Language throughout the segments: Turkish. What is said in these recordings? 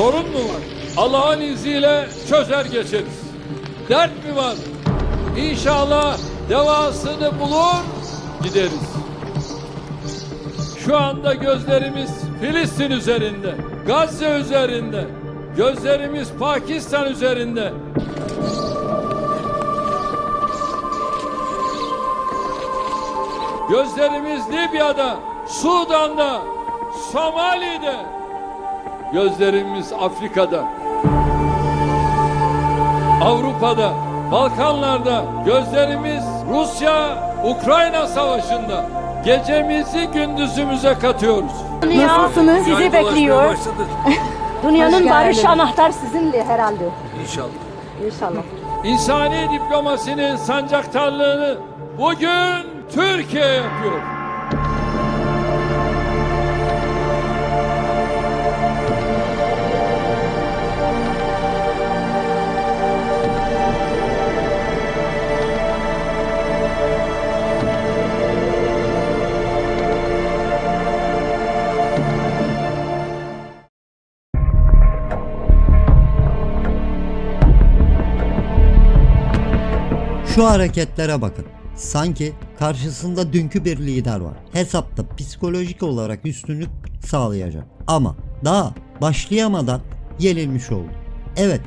Sorun mu var? Allah'ın izniyle çözer geçeriz. Dert mi var? İnşallah devasını bulur gideriz. Şu anda gözlerimiz Filistin üzerinde, Gazze üzerinde, gözlerimiz Pakistan üzerinde. Gözlerimiz Libya'da, Sudan'da, Somali'de. Gözlerimiz Afrika'da. Avrupa'da, Balkanlarda, gözlerimiz Rusya, Ukrayna savaşında. Gecemizi gündüzümüze katıyoruz. Nasılsınız? Sizi bekliyor. Dünyanın barış anahtar sizinle herhalde. İnşallah. İnşallah. İnsani diplomasinin sancaktarlığını bugün Türkiye yapıyor. Şu hareketlere bakın. Sanki karşısında dünkü bir lider var. Hesapta psikolojik olarak üstünlük sağlayacak. Ama daha başlayamadan yenilmiş oldu. Evet,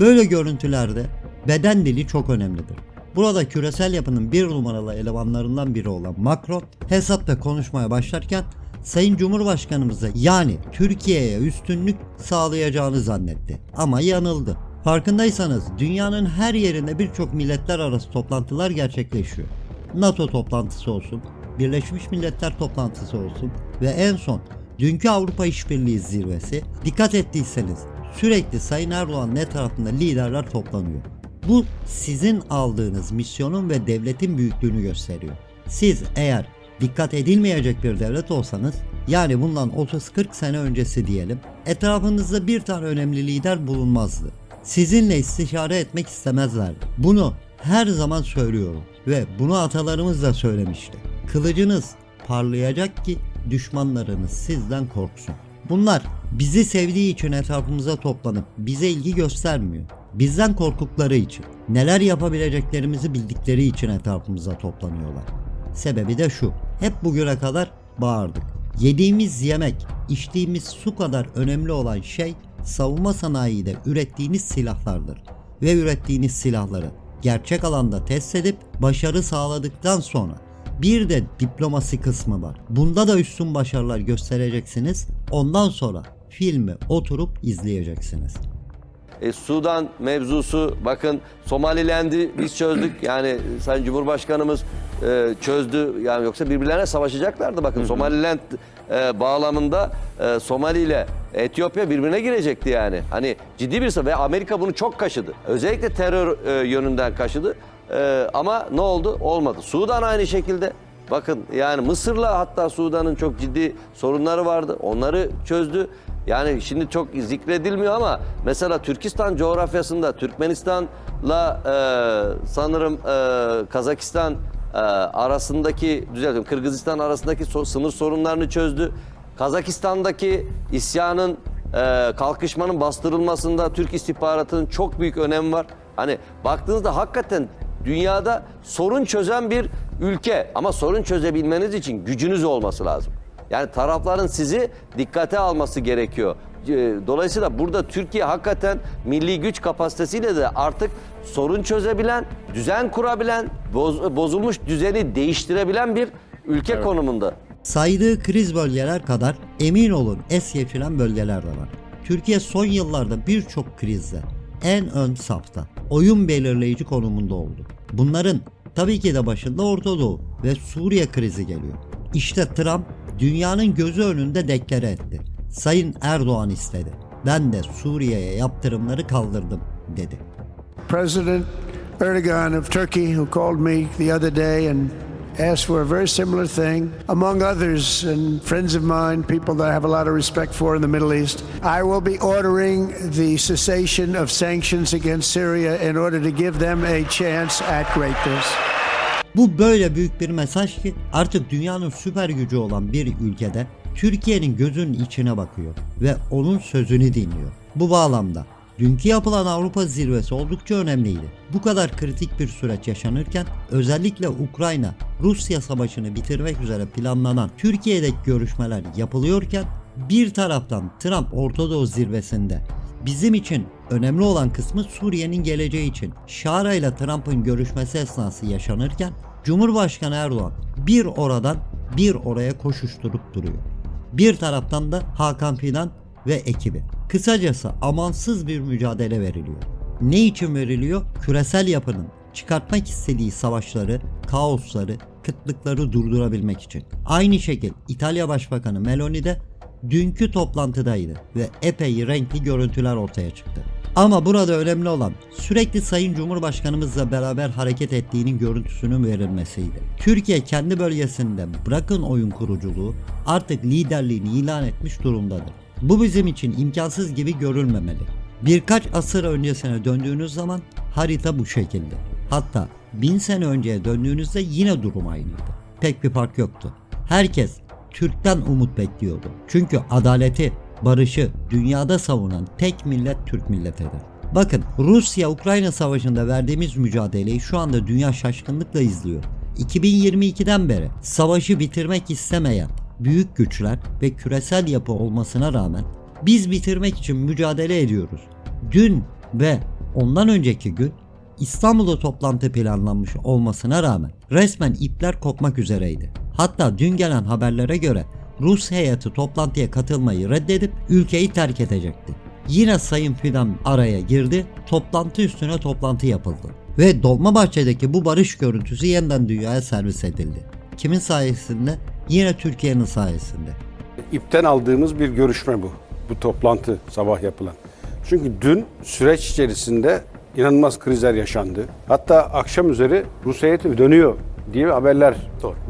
böyle görüntülerde beden dili çok önemlidir. Burada küresel yapının bir numaralı elemanlarından biri olan Macron hesapta konuşmaya başlarken Sayın Cumhurbaşkanımıza yani Türkiye'ye üstünlük sağlayacağını zannetti. Ama yanıldı. Farkındaysanız dünyanın her yerinde birçok milletler arası toplantılar gerçekleşiyor. NATO toplantısı olsun, Birleşmiş Milletler toplantısı olsun ve en son dünkü Avrupa İşbirliği zirvesi dikkat ettiyseniz sürekli Sayın Erdoğan'ın etrafında liderler toplanıyor. Bu sizin aldığınız misyonun ve devletin büyüklüğünü gösteriyor. Siz eğer dikkat edilmeyecek bir devlet olsanız yani bundan 30-40 sene öncesi diyelim etrafınızda bir tane önemli lider bulunmazdı. Sizinle istişare etmek istemezlerdi. Bunu her zaman söylüyorum ve bunu atalarımız da söylemişti. Kılıcınız parlayacak ki düşmanlarınız sizden korksun. Bunlar bizi sevdiği için etrafımıza toplanıp bize ilgi göstermiyor. Bizden korktukları için, neler yapabileceklerimizi bildikleri için etrafımıza toplanıyorlar. Sebebi de şu. Hep bugüne kadar bağırdık. Yediğimiz yemek, içtiğimiz su kadar önemli olan şey savunma sanayide ürettiğiniz silahlardır. Ve ürettiğiniz silahları gerçek alanda test edip başarı sağladıktan sonra bir de diplomasi kısmı var. Bunda da üstün başarılar göstereceksiniz. Ondan sonra filmi oturup izleyeceksiniz. E, Sudan mevzusu bakın Somaliland'i biz çözdük. Yani Sayın Cumhurbaşkanımız e, çözdü. Yani yoksa birbirlerine savaşacaklardı. Bakın Somaliland e, bağlamında e, Somali ile Etiyopya birbirine girecekti yani. Hani ciddi bir ve Amerika bunu çok kaşıdı. Özellikle terör e, yönünden kaşıdı. E, ama ne oldu? Olmadı. Sudan aynı şekilde. Bakın yani Mısır'la hatta Sudan'ın çok ciddi sorunları vardı. Onları çözdü. Yani şimdi çok zikredilmiyor ama mesela Türkistan coğrafyasında Türkmenistan'la e, sanırım e, Kazakistan e, arasındaki düzeltiyorum Kırgızistan arasındaki so- sınır sorunlarını çözdü. Kazakistan'daki isyanın e, kalkışmanın bastırılmasında Türk istihbaratının çok büyük önemi var. Hani baktığınızda hakikaten dünyada sorun çözen bir ülke ama sorun çözebilmeniz için gücünüz olması lazım. Yani tarafların sizi dikkate alması gerekiyor. E, Dolayısıyla burada Türkiye hakikaten milli güç kapasitesiyle de artık sorun çözebilen, düzen kurabilen, boz- bozulmuş düzeni değiştirebilen bir ülke konumunda. Saydığı kriz bölgeler kadar emin olun es geçiren bölgeler de var. Türkiye son yıllarda birçok krizde en ön safta, oyun belirleyici konumunda oldu. Bunların tabii ki de başında Orta Doğu ve Suriye krizi geliyor. İşte Trump dünyanın gözü önünde deklare etti. Sayın Erdoğan istedi. Ben de Suriye'ye yaptırımları kaldırdım dedi. President Erdogan of Turkey, who called me the other day and asked for a very similar thing, among others, and friends of mine, people that I have a lot of respect for in the Middle East. I will be ordering the cessation of sanctions against Syria in order to give them a chance at greatness. Bu böyle büyük bir mesaj ki artık dünyanın süper gücü olan bir ülkede Türkiye'nin gözünün içine bakıyor ve onun sözünü dinliyor. Bu bağlamda dünkü yapılan Avrupa zirvesi oldukça önemliydi. Bu kadar kritik bir süreç yaşanırken özellikle Ukrayna Rusya savaşını bitirmek üzere planlanan Türkiye'deki görüşmeler yapılıyorken bir taraftan Trump Orta Doğu zirvesinde Bizim için önemli olan kısmı Suriye'nin geleceği için Şara ile Trump'ın görüşmesi esnası yaşanırken Cumhurbaşkanı Erdoğan bir oradan bir oraya koşuşturup duruyor. Bir taraftan da Hakan Fidan ve ekibi. Kısacası amansız bir mücadele veriliyor. Ne için veriliyor? Küresel yapının çıkartmak istediği savaşları, kaosları, kıtlıkları durdurabilmek için. Aynı şekil İtalya Başbakanı Meloni de dünkü toplantıdaydı ve epey renkli görüntüler ortaya çıktı. Ama burada önemli olan sürekli Sayın Cumhurbaşkanımızla beraber hareket ettiğinin görüntüsünün verilmesiydi. Türkiye kendi bölgesinde bırakın oyun kuruculuğu artık liderliğini ilan etmiş durumdadır. Bu bizim için imkansız gibi görülmemeli. Birkaç asır öncesine döndüğünüz zaman harita bu şekilde. Hatta bin sene önceye döndüğünüzde yine durum aynıydı. Pek bir fark yoktu. Herkes Türk'ten umut bekliyordu. Çünkü adaleti, barışı dünyada savunan tek millet Türk milletidir. Bakın Rusya-Ukrayna savaşında verdiğimiz mücadeleyi şu anda dünya şaşkınlıkla izliyor. 2022'den beri savaşı bitirmek istemeyen büyük güçler ve küresel yapı olmasına rağmen biz bitirmek için mücadele ediyoruz. Dün ve ondan önceki gün İstanbul'da toplantı planlanmış olmasına rağmen resmen ipler kopmak üzereydi. Hatta dün gelen haberlere göre Rus heyeti toplantıya katılmayı reddedip ülkeyi terk edecekti. Yine Sayın Fidan araya girdi, toplantı üstüne toplantı yapıldı. Ve Dolmabahçe'deki bu barış görüntüsü yeniden dünyaya servis edildi. Kimin sayesinde? Yine Türkiye'nin sayesinde. ipten aldığımız bir görüşme bu. Bu toplantı sabah yapılan. Çünkü dün süreç içerisinde inanılmaz krizler yaşandı. Hatta akşam üzeri Rus heyeti dönüyor diye haberler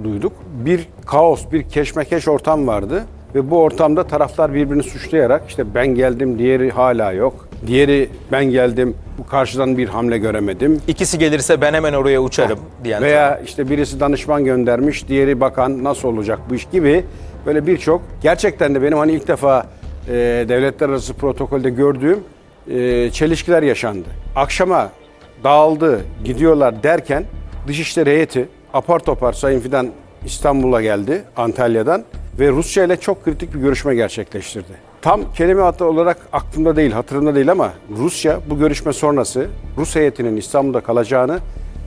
duyduk. Bir kaos, bir keşmekeş ortam vardı ve bu ortamda taraflar birbirini suçlayarak işte ben geldim, diğeri hala yok. Diğeri ben geldim, bu karşıdan bir hamle göremedim. İkisi gelirse ben hemen oraya uçarım diyen Veya işte birisi danışman göndermiş, diğeri bakan nasıl olacak bu iş gibi böyle birçok gerçekten de benim hani ilk defa e, devletler arası protokolde gördüğüm e, çelişkiler yaşandı. Akşama dağıldı, gidiyorlar derken Dışişleri heyeti apar topar Sayın Fidan İstanbul'a geldi Antalya'dan ve Rusya ile çok kritik bir görüşme gerçekleştirdi. Tam kelime hatta olarak aklımda değil, hatırımda değil ama Rusya bu görüşme sonrası Rus heyetinin İstanbul'da kalacağını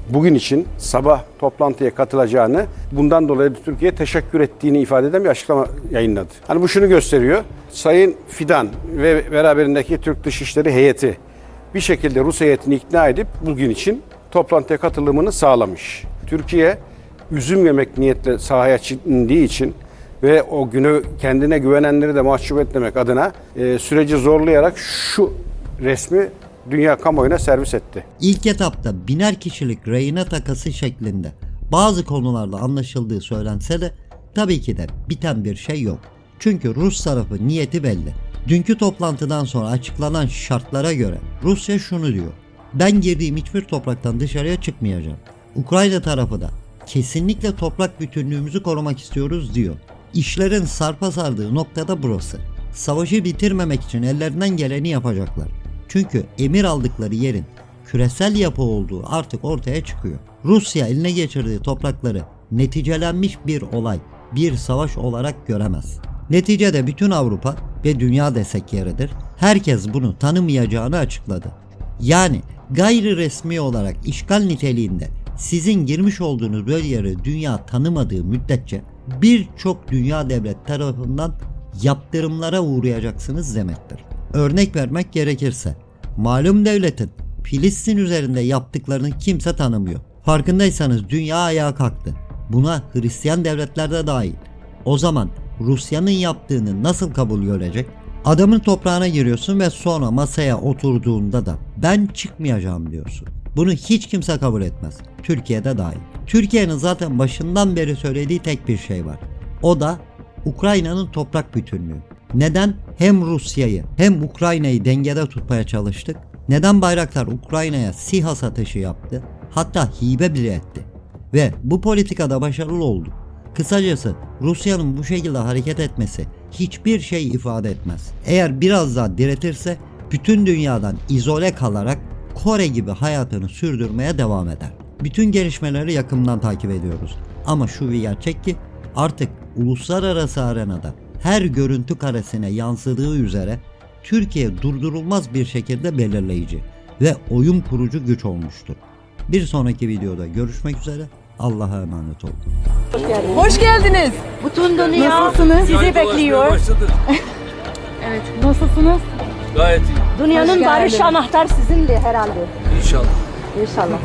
bugün için sabah toplantıya katılacağını, bundan dolayı Türkiye'ye teşekkür ettiğini ifade eden bir açıklama yayınladı. Hani bu şunu gösteriyor. Sayın Fidan ve beraberindeki Türk Dışişleri heyeti bir şekilde Rus heyetini ikna edip bugün için toplantıya katılımını sağlamış. Türkiye üzüm yemek niyetle sahaya indiği için ve o günü kendine güvenenleri de mahcup etmemek adına e, süreci zorlayarak şu resmi dünya kamuoyuna servis etti. İlk etapta biner kişilik reyine takası şeklinde bazı konularda anlaşıldığı söylense de tabii ki de biten bir şey yok. Çünkü Rus tarafı niyeti belli. Dünkü toplantıdan sonra açıklanan şartlara göre Rusya şunu diyor. Ben girdiğim hiçbir topraktan dışarıya çıkmayacağım. Ukrayna tarafı da kesinlikle toprak bütünlüğümüzü korumak istiyoruz diyor. İşlerin sarpa sardığı noktada burası. Savaşı bitirmemek için ellerinden geleni yapacaklar. Çünkü emir aldıkları yerin küresel yapı olduğu artık ortaya çıkıyor. Rusya eline geçirdiği toprakları neticelenmiş bir olay, bir savaş olarak göremez. Neticede bütün Avrupa ve dünya desek yeridir. Herkes bunu tanımayacağını açıkladı. Yani gayri resmi olarak işgal niteliğinde sizin girmiş olduğunuz bölgeleri dünya tanımadığı müddetçe birçok dünya devlet tarafından yaptırımlara uğrayacaksınız demektir. Örnek vermek gerekirse malum devletin Filistin üzerinde yaptıklarını kimse tanımıyor. Farkındaysanız dünya ayağa kalktı. Buna Hristiyan devletler de dahil. O zaman Rusya'nın yaptığını nasıl kabul görecek? Adamın toprağına giriyorsun ve sonra masaya oturduğunda da ben çıkmayacağım diyorsun. Bunu hiç kimse kabul etmez. Türkiye'de dahil. Türkiye'nin zaten başından beri söylediği tek bir şey var. O da Ukrayna'nın toprak bütünlüğü. Neden hem Rusya'yı hem Ukrayna'yı dengede tutmaya çalıştık? Neden Bayraktar Ukrayna'ya SİHA satışı yaptı? Hatta hibe bile etti. Ve bu politikada başarılı oldu. Kısacası Rusya'nın bu şekilde hareket etmesi hiçbir şey ifade etmez. Eğer biraz daha diretirse bütün dünyadan izole kalarak Kore gibi hayatını sürdürmeye devam eder. Bütün gelişmeleri yakından takip ediyoruz. Ama şu bir gerçek ki artık uluslararası arenada her görüntü karesine yansıdığı üzere Türkiye durdurulmaz bir şekilde belirleyici ve oyun kurucu güç olmuştur. Bir sonraki videoda görüşmek üzere. Allah'a emanet olun. Hoş geldiniz. Bütün dünya Nasılsınız? sizi bekliyor. başladı. Nasılsınız? Gayet iyi. Dünyanın barış anahtar sizinle herhalde. İnşallah. İnşallah.